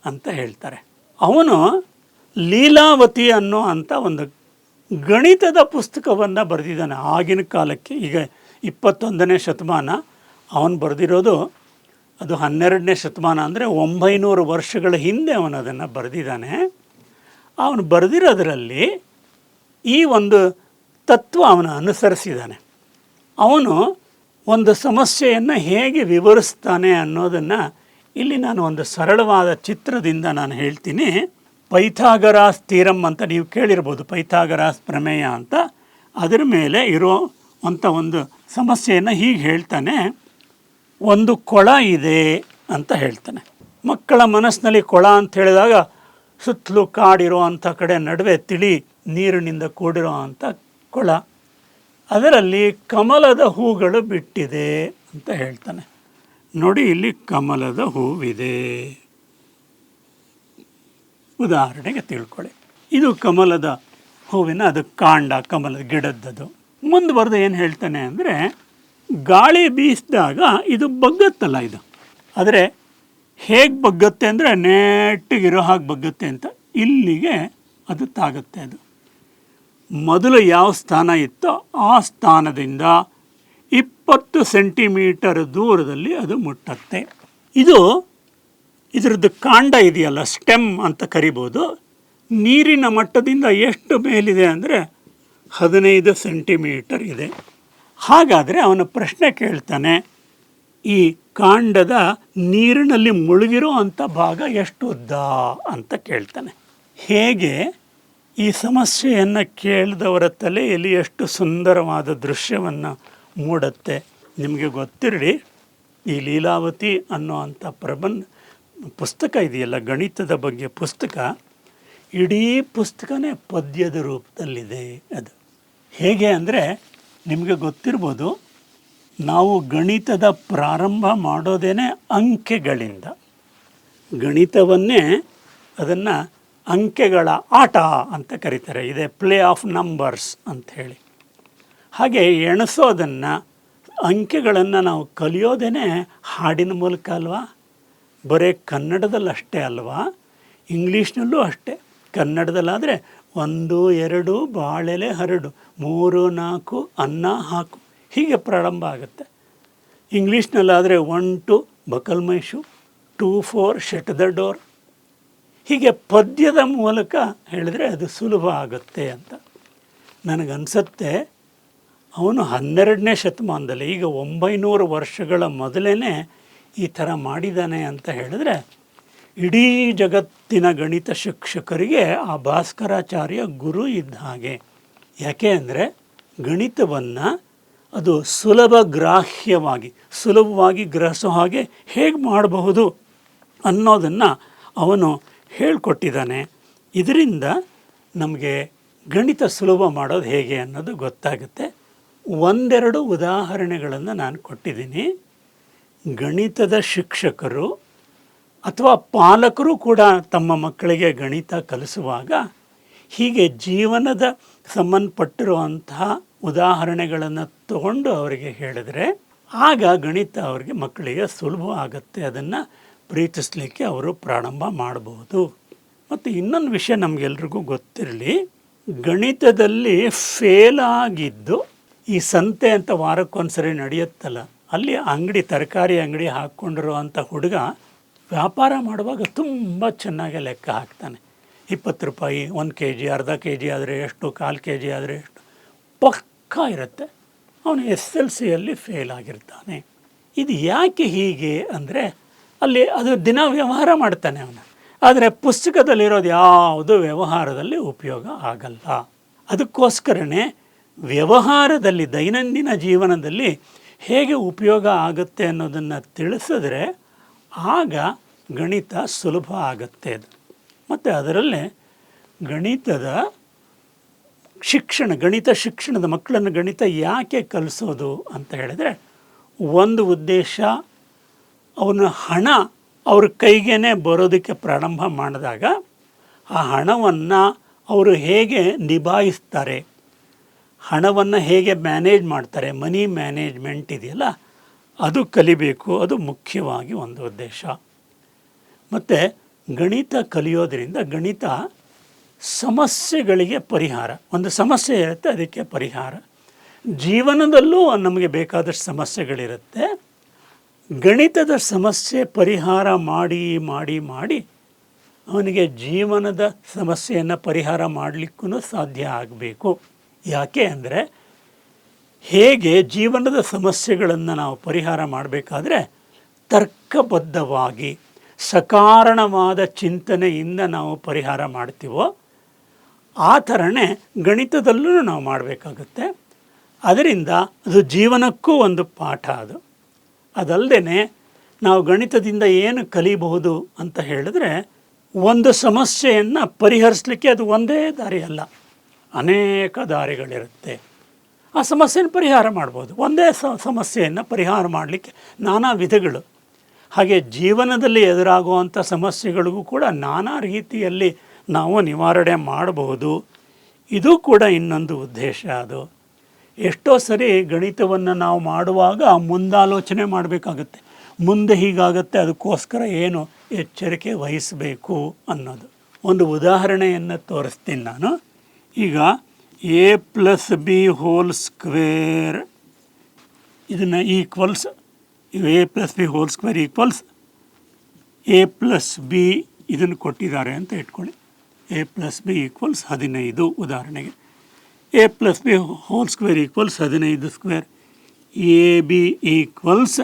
ಅಂತ ಹೇಳ್ತಾರೆ. ಅವನು ಲೀಲಾವತಿ ಅನ್ನೋ ಅಂತ ಒಂದು ಗಣಿತದ ಪುಸ್ತಕವನ್ನು ಬರೆದಿದ್ದಾನೆ. ಆಗಿನ ಕಾಲಕ್ಕೆ ಈಗ ಇಪ್ಪತ್ತೊಂದನೇ ಶತಮಾನ. ಅವನು ಬರೆದಿರೋದು ಅದು ಹನ್ನೆರಡನೇ ಶತಮಾನ ಅಂದರೆ ಒಂಬೈನೂರು ವರ್ಷಗಳ ಹಿಂದೆ ಅವನು ಅದನ್ನು ಬರೆದಿದ್ದಾನೆ. ಅವನು ಬರೆದಿರೋದರಲ್ಲಿ ಈ ಒಂದು ತತ್ವ ಅವನು ಅನುಸರಿಸಿದ್ದಾನೆ. ಅವನು ಒಂದು ಸಮಸ್ಯೆಯನ್ನು ಹೇಗೆ ವಿವರಿಸ್ತಾನೆ ಅನ್ನೋದನ್ನು ಇಲ್ಲಿ ನಾನು ಒಂದು ಸರಳವಾದ ಚಿತ್ರದಿಂದ ನಾನು ಹೇಳ್ತೀನಿ. ಪೈಥಾಗರಾಸ್ ತೀರಂ ಅಂತ ನೀವು ಕೇಳಿರ್ಬೋದು, ಪೈಥಾಗರಾಸ್ ಪ್ರಮೇಯ ಅಂತ. ಅದರ ಮೇಲೆ ಇರೋ ಅಂಥ ಒಂದು ಸಮಸ್ಯೆಯನ್ನು ಹೀಗೆ ಹೇಳ್ತಾನೆ, ಒಂದು ಕೊಳ ಇದೆ ಅಂತ ಹೇಳ್ತಾನೆ. ಮಕ್ಕಳ ಮನಸ್ಸಿನಲ್ಲಿ ಕೊಳ ಅಂತ ಹೇಳಿದಾಗ, ಸುತ್ತಲೂ ಕಾಡಿರೋ ಅಂಥ ಕಡೆ ನಡುವೆ ತಿಳಿ ನೀರಿನಿಂದ ಕೂಡಿರೋ ಅಂಥ ಕೊಳ. ಅದರಲ್ಲಿ ಕಮಲದ ಹೂಗಳು ಬಿಟ್ಟಿದೆ ಅಂತ ಹೇಳ್ತಾನೆ. ನೋಡಿ ಇಲ್ಲಿ ಕಮಲದ ಹೂವಿದೆ. ಉದಾಹರಣೆಗೆ ತಿಳ್ಕೊಳ್ಳಿ. ಇದು ಕಮಲದ ಹೂವಿನ ಅದು ಕಾಂಡ, ಕಮಲದ ಗಿಡದ್ದದು. ಮುಂದುವರೆದು ಏನು ಹೇಳ್ತಾನೆ ಅಂದರೆ, ಗಾಳಿ ಬೀಸಿದಾಗ ಇದು ಬಗ್ಗತ್ತಲ್ಲ ಇದು. ಆದರೆ ಹೇಗೆ ಬಗ್ಗತ್ತೆ ಅಂದರೆ ನೆಟ್ಟಿಗಿರೋ ಹಾಗೆ ಬಗ್ಗತ್ತೆ ಅಂತ ಇಲ್ಲಿಗೆ ಅದು ತಾಗುತ್ತೆ ಅದು. ಮೊದಲು ಯಾವ ಸ್ಥಾನ ಇತ್ತೋ ಆ ಸ್ಥಾನದಿಂದ ಇಪ್ಪತ್ತು ಸೆಂಟಿಮೀಟರ್ ದೂರದಲ್ಲಿ ಅದು ಮುಟ್ಟತ್ತೆ. ಇದು ಇದರದ್ದು ಕಾಂಡ ಇದೆಯಲ್ಲ, ಸ್ಟೆಮ್ ಅಂತ ಕರಿಬೋದು. ನೀರಿನ ಮಟ್ಟದಿಂದ ಎಷ್ಟು ಮೇಲಿದೆ ಅಂದರೆ ಹದಿನೈದು ಸೆಂಟಿಮೀಟರ್ ಇದೆ. ಹಾಗಾದರೆ ಅವನ ಪ್ರಶ್ನೆ ಕೇಳ್ತಾನೆ, ಈ ಕಾಂಡದ ನೀರಿನಲ್ಲಿ ಮುಳುಗಿರೋ ಅಂಥ ಭಾಗ ಎಷ್ಟು ಉದ್ದ ಅಂತ ಕೇಳ್ತಾನೆ. ಹೇಗೆ? ಈ ಸಮಸ್ಯೆಯನ್ನು ಕೇಳಿದವರ ತಲೆಯಲ್ಲಿ ಎಷ್ಟು ಸುಂದರವಾದ ದೃಶ್ಯವನ್ನು ಮೂಡತ್ತೆ ನಿಮಗೆ ಗೊತ್ತಿರಲಿ. ಈ ಲೀಲಾವತಿ ಅನ್ನೋ ಅಂಥ ಪ್ರಬಂಧ ಪುಸ್ತಕ ಇದೆಯಲ್ಲ, ಗಣಿತದ ಬಗ್ಗೆ ಪುಸ್ತಕ, ಇಡೀ ಪುಸ್ತಕನೇ ಪದ್ಯದ ರೂಪದಲ್ಲಿದೆ ಅದು. ಹೇಗೆ ಅಂದರೆ ನಿಮಗೆ ಗೊತ್ತಿರ್ಬೋದು, ನಾವು ಗಣಿತದ ಪ್ರಾರಂಭ ಮಾಡೋದೇನೆ ಅಂಕೆಗಳಿಂದ. ಗಣಿತವನ್ನೇ ಅದನ್ನು ಅಂಕೆಗಳ ಆಟ ಅಂತ ಕರೀತಾರೆ. ಇದೆ ಪ್ಲೇ ಆಫ್ ನಂಬರ್ಸ್ ಹೇಳಿ. ಹಾಗೆ ಎಣಿಸೋದನ್ನು, ಅಂಕೆಗಳನ್ನು ನಾವು ಕಲಿಯೋದೇ ಹಾಡಿನ ಮೂಲಕ ಅಲ್ವಾ? ಬರೀ ಕನ್ನಡದಲ್ಲಿ ಅಷ್ಟೇ ಅಲ್ವಾ? ಇಂಗ್ಲೀಷ್ನಲ್ಲೂ ಅಷ್ಟೇ. ಕನ್ನಡದಲ್ಲಾದರೆ ಒಂದು, ಎರಡು, ಬಾಳೆಲೆ ಹರಡು, ಮೂರು, ನಾಲ್ಕು, ಅನ್ನ ಹಾಕು. ಹೀಗೆ ಪ್ರಾರಂಭ ಆಗುತ್ತೆ. ಇಂಗ್ಲೀಷ್ನಲ್ಲಾದರೆ one two buckle my shoe two four shut the door. ಹೀಗೆ ಪದ್ಯದ ಮೂಲಕ ಹೇಳಿದ್ರೆ ಅದು ಸುಲಭ ಆಗುತ್ತೆ ಅಂತ. ನನಗನ್ಸತ್ತೆ, ಅವನು ಹನ್ನೆರಡನೇ ಶತಮಾನದಲ್ಲಿ, ಈಗ ಒಂಬೈನೂರು ವರ್ಷಗಳ ಮೊದಲೇ ಈ ಥರ ಮಾಡಿದ್ದಾನೆ ಅಂತ ಹೇಳಿದ್ರೆ, ಇಡೀ ಜಗತ್ತಿನ ಗಣಿತ ಶಿಕ್ಷಕರಿಗೆ ಆ ಭಾಸ್ಕರಾಚಾರ್ಯ ಗುರು ಇದ್ದ ಹಾಗೆ. ಯಾಕೆ ಅಂದರೆ, ಗಣಿತವನ್ನು ಅದು ಸುಲಭ ಗ್ರಾಹ್ಯವಾಗಿ, ಸುಲಭವಾಗಿ ಗ್ರಹಿಸೋ ಹಾಗೆ ಹೇಗೆ ಮಾಡಬಹುದು ಅನ್ನೋದನ್ನು ಅವನು ಹೇಳಿಕೊಟ್ಟಿದ್ದಾನೆ. ಇದರಿಂದ ನಮಗೆ ಗಣಿತ ಸುಲಭ ಮಾಡೋದು ಹೇಗೆ ಅನ್ನೋದು ಗೊತ್ತಾಗುತ್ತೆ. ಒಂದೆರಡು ಉದಾಹರಣೆಗಳನ್ನು ನಾನು ಕೊಟ್ಟಿದ್ದೀನಿ. ಗಣಿತದ ಶಿಕ್ಷಕರು ಅಥವಾ ಪಾಲಕರು ಕೂಡ ತಮ್ಮ ಮಕ್ಕಳಿಗೆ ಗಣಿತ ಕಲಿಸುವಾಗ ಹೀಗೆ ಜೀವನದ ಸಂಬಂಧಪಟ್ಟಿರುವಂತಹ ಉದಾಹರಣೆಗಳನ್ನು ತಗೊಂಡು ಅವರಿಗೆ ಹೇಳಿದರೆ ಆಗ ಗಣಿತ ಅವರಿಗೆ ಮಕ್ಕಳಿಗೆ ಸುಲಭ ಆಗುತ್ತೆ ಅದನ್ನು ಪ್ರೀತಿಸಲಿಕ್ಕೆ ಅವರು ಪ್ರಾರಂಭ ಮಾಡಬಹುದು. ಮತ್ತು ಇನ್ನೊಂದು ವಿಷಯ ನಮಗೆಲ್ರಿಗೂ ಗೊತ್ತಿರಲಿ, ಗಣಿತದಲ್ಲಿ ಫೇಲ್ ಆಗಿದ್ದು ಈ ಸಂತೆ ಅಂತ ವಾರಕ್ಕೊಂದ್ಸರಿ ನಡೆಯುತ್ತಲ್ಲ, ಅಲ್ಲಿ ಅಂಗಡಿ, ತರಕಾರಿ ಅಂಗಡಿ ಹಾಕ್ಕೊಂಡಿರುವಂಥ ಹುಡುಗ ವ್ಯಾಪಾರ ಮಾಡುವಾಗ ತುಂಬ ಚೆನ್ನಾಗಿ ಲೆಕ್ಕ ಹಾಕ್ತಾನೆ. ಇಪ್ಪತ್ತು ರೂಪಾಯಿ, ಒಂದು ಕೆ ಜಿ ಅರ್ಧ ಕೆ ಜಿ ಆದರೆ ಎಷ್ಟು, ಕಾಲು ಕೆ ಜಿ ಆದರೆ ಎಷ್ಟು, ಪಕ್ಕಾ ಇರುತ್ತೆ. ಅವನು ಎಸ್ ಎಲ್ ಸಿಯಲ್ಲಿ ಫೇಲ್ ಆಗಿರ್ತಾನೆ. ಇದು ಯಾಕೆ ಹೀಗೆ ಅಂದರೆ ಅಲ್ಲಿ ಅದು ದಿನ ವ್ಯವಹಾರ ಮಾಡ್ತಾನೆ ಅವನು. ಆದರೆ ಪುಸ್ತಕದಲ್ಲಿರೋದು ಯಾವುದು ವ್ಯವಹಾರದಲ್ಲಿ ಉಪಯೋಗ ಆಗಲ್ಲ. ಅದಕ್ಕೋಸ್ಕರನೇ ವ್ಯವಹಾರದಲ್ಲಿ, ದೈನಂದಿನ ಜೀವನದಲ್ಲಿ ಹೇಗೆ ಉಪಯೋಗ ಆಗುತ್ತೆ ಅನ್ನೋದನ್ನು ತಿಳಿಸಿದ್ರೆ ಆಗ ಗಣಿತ ಸುಲಭ ಆಗುತ್ತೆ ಅದು. ಮತ್ತು ಅದರಲ್ಲೇ ಗಣಿತದ ಶಿಕ್ಷಣ, ಗಣಿತ ಶಿಕ್ಷಣದ ಮಕ್ಕಳನ್ನು ಗಣಿತ ಯಾಕೆ ಕಲಿಸೋದು ಅಂತ ಹೇಳಿದರೆ ಒಂದು ಉದ್ದೇಶ ಅವನ ಹಣ ಅವ್ರ ಕೈಗೇ ಬರೋದಕ್ಕೆ ಪ್ರಾರಂಭ ಮಾಡಿದಾಗ ಆ ಹಣವನ್ನು ಅವರು ಹೇಗೆ ನಿಭಾಯಿಸ್ತಾರೆ? ಹಣವನ್ನು ಹೇಗೆ ಮ್ಯಾನೇಜ್ ಮಾಡ್ತಾರೆ? ಮನಿ ಮ್ಯಾನೇಜ್ಮೆಂಟ್ ಇದೆಯಲ್ಲ, ಅದು ಕಲಿಬೇಕು, ಅದು ಮುಖ್ಯವಾಗಿ ಒಂದು ಉದ್ದೇಶ. ಮತ್ತು ಗಣಿತ ಕಲಿಯೋದರಿಂದ ಗಣಿತ ಸಮಸ್ಯೆಗಳಿಗೆ ಪರಿಹಾರ. ಒಂದು ಸಮಸ್ಯೆ ಇರುತ್ತೆ, ಅದಕ್ಕೆ ಪರಿಹಾರ. ಜೀವನದಲ್ಲೂ ನಮಗೆ ಬೇಕಾದಷ್ಟು ಸಮಸ್ಯೆಗಳಿರುತ್ತೆ. ಗಣಿತದ ಸಮಸ್ಯೆ ಪರಿಹಾರ ಮಾಡಿ ಮಾಡಿ ಮಾಡಿ ಅವನಿಗೆ ಜೀವನದ ಸಮಸ್ಯೆಯನ್ನು ಪರಿಹಾರ ಮಾಡಲಿಕ್ಕೂ ಸಾಧ್ಯ ಆಗಬೇಕು. ಯಾಕೆ ಅಂದರೆ ಹೇಗೆ ಜೀವನದ ಸಮಸ್ಯೆಗಳನ್ನು ನಾವು ಪರಿಹಾರ ಮಾಡಬೇಕಾದ್ರೆ ತರ್ಕಬದ್ಧವಾಗಿ ಸಕಾರಣವಾದ ಚಿಂತನೆಯಿಂದ ನಾವು ಪರಿಹಾರ ಮಾಡ್ತೀವೋ ಆ ಥರನೇ ಗಣಿತದಲ್ಲೂ ನಾವು ಮಾಡಬೇಕಾಗುತ್ತೆ. ಅದರಿಂದ ಅದು ಜೀವನಕ್ಕೂ ಒಂದು ಪಾಠ ಅದು. ಅದಲ್ಲದೆ ನಾವು ಗಣಿತದಿಂದ ಏನು ಕಲಿಬಹುದು ಅಂತ ಹೇಳಿದ್ರೆ ಒಂದು ಸಮಸ್ಯೆಯನ್ನು ಪರಿಹರಿಸಲಿಕ್ಕೆ ಅದು ಒಂದೇ ದಾರಿ ಅಲ್ಲ. ಅನೇಕ ದಾರಿಗಳಿರುತ್ತೆ. ಆ ಸಮಸ್ಯೆಯನ್ನು ಪರಿಹಾರ ಮಾಡ್ಬೋದು. ಒಂದೇ ಸಮಸ್ಯೆಯನ್ನು ಪರಿಹಾರ ಮಾಡಲಿಕ್ಕೆ ನಾನಾ ವಿಧಗಳು. ಹಾಗೆ ಜೀವನದಲ್ಲಿ ಎದುರಾಗುವಂಥ ಸಮಸ್ಯೆಗಳಿಗೂ ಕೂಡ ನಾನಾ ರೀತಿಯಲ್ಲಿ ನಾವು ನಿವಾರಣೆ ಮಾಡಬಹುದು ಇದು ಕೂಡ ಇನ್ನೊಂದು ಉದ್ದೇಶ ಅದು. ಎಷ್ಟೋ ಸರಿ ಗಣಿತವನ್ನು ನಾವು ಮಾಡುವಾಗ ಮುಂದಾಲೋಚನೆ ಮಾಡಬೇಕಾಗತ್ತೆ. ಮುಂದೆ ಹೀಗಾಗತ್ತೆ, ಅದಕ್ಕೋಸ್ಕರ ಏನು ಎಚ್ಚರಿಕೆ ವಹಿಸಬೇಕು ಅನ್ನೋದು. ಒಂದು ಉದಾಹರಣೆಯನ್ನು ತೋರಿಸ್ತೀನಿ ನಾನು. ಈಗ A plus B whole square, ಇದನ್ನು equals A plus B whole square equals, A plus B ಇದನ್ನು ಕೊಟ್ಟಿದ್ದಾರೆ ಅಂತ ಇಟ್ಕೊಳ್ಳಿ. ಎ ಪ್ಲಸ್ ಬಿ ಈಕ್ವಲ್ಸ್ ಹದಿನೈದು ಉದಾಹರಣೆಗೆ. A plus B whole square equals ಹದಿನೈದು ಸ್ಕ್ವೇರ್ ಎ ಬಿ ಈಕ್ವಲ್ಸ್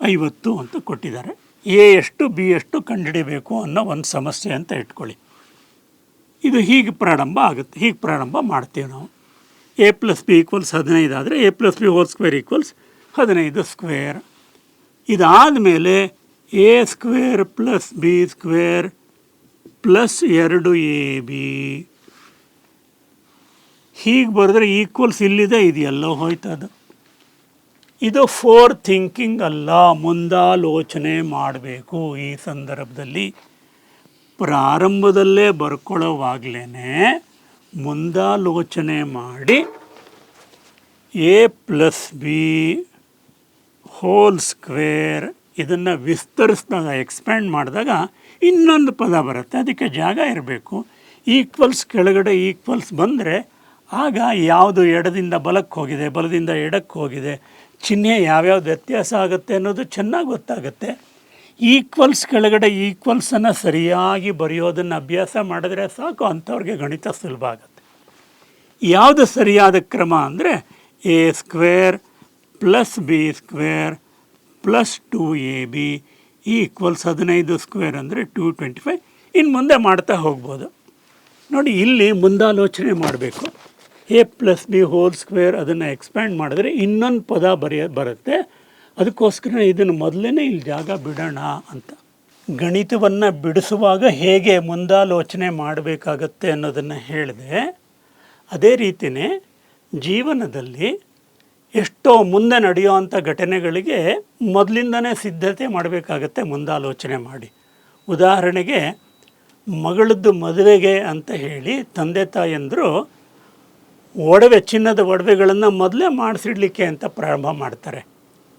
ಐವತ್ತು ಅಂತ ಕೊಟ್ಟಿದ್ದಾರೆ. ಎ ಎಷ್ಟು ಬಿ ಎಷ್ಟು ಕಂಡುಹಿಡಿಯಬೇಕು ಅನ್ನೋ ಒಂದು ಸಮಸ್ಯೆ ಅಂತ ಇಟ್ಕೊಳ್ಳಿ. ಇದು ಹೀಗೆ ಪ್ರಾರಂಭ ಆಗುತ್ತೆ. ಹೀಗೆ ಪ್ರಾರಂಭ ಮಾಡ್ತೀವಿ ನಾವು. ಎ ಪ್ಲಸ್ ಬಿ ಈಕ್ವಲ್ಸ್ ಹದಿನೈದು ಆದರೆ A plus B whole square equals ಹದಿನೈದು ಸ್ಕ್ವೇರ್ ಇದಾದ ಮೇಲೆ A square plus B square plus ಎರಡು ಎ ಬಿ. ಹೀಗೆ ಬರೆದ್ರೆ ಈಕ್ವಲ್ಸ್ ಇಲ್ಲಿದೆ ಇದೆಯಲ್ಲೋ ಹೋಯ್ತದ. ಇದು ಫೋರ್ ಥಿಂಕಿಂಗ್ ಅಲ್ಲ, ಮುಂದಾಲೋಚನೆ ಮಾಡಬೇಕು ಈ ಸಂದರ್ಭದಲ್ಲಿ. ಪ್ರಾರಂಭದಲ್ಲೇ ಬರ್ಕೊಳ್ಳೋವಾಗಲೇ ಮುಂದಾಲೋಚನೆ ಮಾಡಿ A plus B whole square ಇದನ್ನು ವಿಸ್ತರಿಸಿದಾಗ, ಎಕ್ಸ್ಪ್ಯಾಂಡ್ ಮಾಡಿದಾಗ ಇನ್ನೊಂದು ಪದ ಬರುತ್ತೆ. ಅದಕ್ಕೆ ಜಾಗ ಇರಬೇಕು. ಈಕ್ವಲ್ಸ್ ಕೆಳಗಡೆ ಈಕ್ವಲ್ಸ್ ಬಂದರೆ ಆಗ ಯಾವುದು ಎಡದಿಂದ ಬಲಕ್ಕೆ ಹೋಗಿದೆ, ಬಲದಿಂದ ಎಡಕ್ಕೆ ಹೋಗಿದೆ, ಚಿಹ್ನೆ ಯಾವ್ಯಾವ್ದು ವ್ಯತ್ಯಾಸ ಆಗುತ್ತೆ ಅನ್ನೋದು ಚೆನ್ನಾಗಿ ಗೊತ್ತಾಗುತ್ತೆ. ಈಕ್ವಲ್ಸ್ ಕೆಳಗಡೆ ಈಕ್ವಲ್ಸನ್ನು ಸರಿಯಾಗಿ ಬರೆಯೋದನ್ನು ಅಭ್ಯಾಸ ಮಾಡಿದ್ರೆ ಸಾಕು, ಅಂಥವ್ರಿಗೆ ಗಣಿತ ಸುಲಭ ಆಗುತ್ತೆ. ಯಾವುದು ಸರಿಯಾದ ಕ್ರಮ ಅಂದರೆ A square plus B square plus two A B equals ಹದಿನೈದು ಸ್ಕ್ವೇರ್ ಅಂದರೆ ಟೂ ಟ್ವೆಂಟಿ ಫೈವ್ ಇನ್ನು ಮುಂದೆ ಮಾಡ್ತಾ ಹೋಗ್ಬೋದು. ನೋಡಿ, ಇಲ್ಲಿ ಮುಂದಾಲೋಚನೆ ಮಾಡಬೇಕು. A plus B whole square ಅದನ್ನು ಎಕ್ಸ್ಪ್ಯಾಂಡ್ ಮಾಡಿದ್ರೆ ಇನ್ನೊಂದು ಪದ ಬರೆಯ, ಬರುತ್ತೆ. ಅದಕ್ಕೋಸ್ಕರ ಇದನ್ನು ಮೊದಲೇ ಇಲ್ಲಿ ಜಾಗ ಬಿಡೋಣ ಅಂತ. ಗಣಿತವನ್ನು ಬಿಡಿಸುವಾಗ ಹೇಗೆ ಮುಂದಾಲೋಚನೆ ಮಾಡಬೇಕಾಗತ್ತೆ ಅನ್ನೋದನ್ನು ಹೇಳಿದೆ. ಅದೇ ರೀತಿಯೇ ಜೀವನದಲ್ಲಿ ಎಷ್ಟೋ ಮುಂದೆ ನಡೆಯುವಂಥ ಘಟನೆಗಳಿಗೆ ಮೊದಲಿಂದನೇ ಸಿದ್ಧತೆ ಮಾಡಬೇಕಾಗತ್ತೆ ಮುಂದಾಲೋಚನೆ ಮಾಡಿ. ಉದಾಹರಣೆಗೆ, ಮಗಳದ್ದು ಮದುವೆಗೆ ಅಂತ ಹೇಳಿ ತಂದೆ ತಾಯಂದರು ಒಡವೆ, ಚಿನ್ನದ ಒಡವೆಗಳನ್ನು ಮೊದಲೇ ಮಾಡಿಸಿಡ್ಲಿಕ್ಕೆ ಅಂತ ಪ್ರಾರಂಭ ಮಾಡ್ತಾರೆ.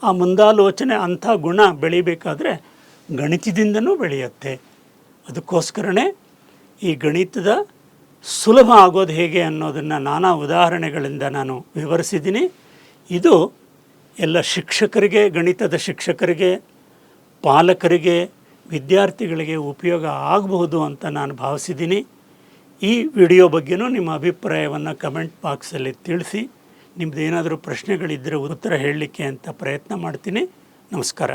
ಆ ಮುಂದಾಲೋಚನೆ ಅಂಥ ಗುಣ ಬೆಳಿಬೇಕಾದ್ರೆ ಗಣಿತದಿಂದನೂ ಬೆಳೆಯುತ್ತೆ. ಅದಕ್ಕೋಸ್ಕರನೇ ಈ ಗಣಿತದ ಸುಲಭ ಆಗೋದು ಹೇಗೆ ಅನ್ನೋದನ್ನು ನಾನಾ ಉದಾಹರಣೆಗಳಿಂದ ನಾನು ವಿವರಿಸಿದ್ದೀನಿ. ಇದು ಎಲ್ಲ ಶಿಕ್ಷಕರಿಗೆ, ಗಣಿತದ ಶಿಕ್ಷಕರಿಗೆ, ಪಾಲಕರಿಗೆ, ವಿದ್ಯಾರ್ಥಿಗಳಿಗೆ ಉಪಯೋಗ ಆಗಬಹುದು ಅಂತ ನಾನು ಭಾವಿಸಿದ್ದೀನಿ. ಈ ವಿಡಿಯೋ ಬಗ್ಗೆನೂ ನಿಮ್ಮ ಅಭಿಪ್ರಾಯವನ್ನು ಕಮೆಂಟ್ ಬಾಕ್ಸಲ್ಲಿ ತಿಳಿಸಿ ನಿಮ್ಮದೇನಾದರೂ ಪ್ರಶ್ನೆಗಳಿದ್ದರೆ ಉತ್ತರ ಹೇಳಲಿಕ್ಕೆ ಅಂತ ಪ್ರಯತ್ನ ಮಾಡ್ತೀನಿ. ನಮಸ್ಕಾರ.